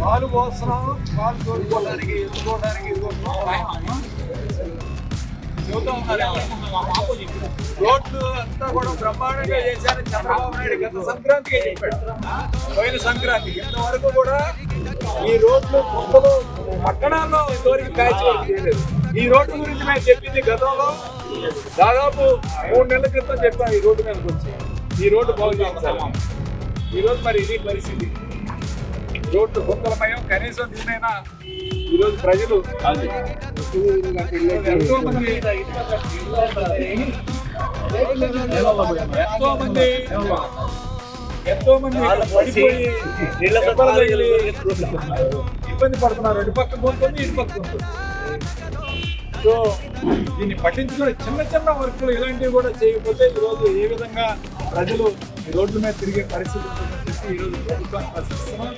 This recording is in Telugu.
పాలు పోస్తున్నాం పాలు తోడుకోవడానికి ఎత్తుకోవడానికి రోడ్లు అంతా కూడా బ్రహ్మాండంగా చేశారని చంద్రబాబు నాయుడు గత సంక్రాంతికి చెప్పాడు. పోయిన సంక్రాంతి ఇంతవరకు కూడా ఈ రోడ్లు కొత్తలో పట్టణాల్లో ఇంతవరకు ప్యాచ్ చేయలేదు ఈ రోడ్డు గురించి మేము చెప్పింది గతంలో దాదాపు మూడు నెలల క్రితం చెప్పాం ఈ రోడ్డు మీదకి వచ్చి. ఈ రోడ్డు బాగు చేయించాలి ఈ రోజు మరి ఇది పరిస్థితి. రోడ్లు గుంతలమయం కనీసం దీనైనా ఈరోజు ప్రజలు ఎంతో మంది ఎంతో మంది ఎంతో మంది పడిపోయి ఇబ్బంది పడుతున్నారు. ఇటు పక్క పోతుంది ఇటు పక్క సో దీన్ని పట్టించుకుని చిన్న చిన్న వర్క్లు ఇలాంటివి కూడా చేయకపోతే ఈరోజు ఏ విధంగా ప్రజలు రోడ్ల మీద తిరిగే పరిస్థితి ఉంటుందని చెప్పి ఈరోజు ప్రభుత్వాన్ని ప్రశ్నిస్తున్నాం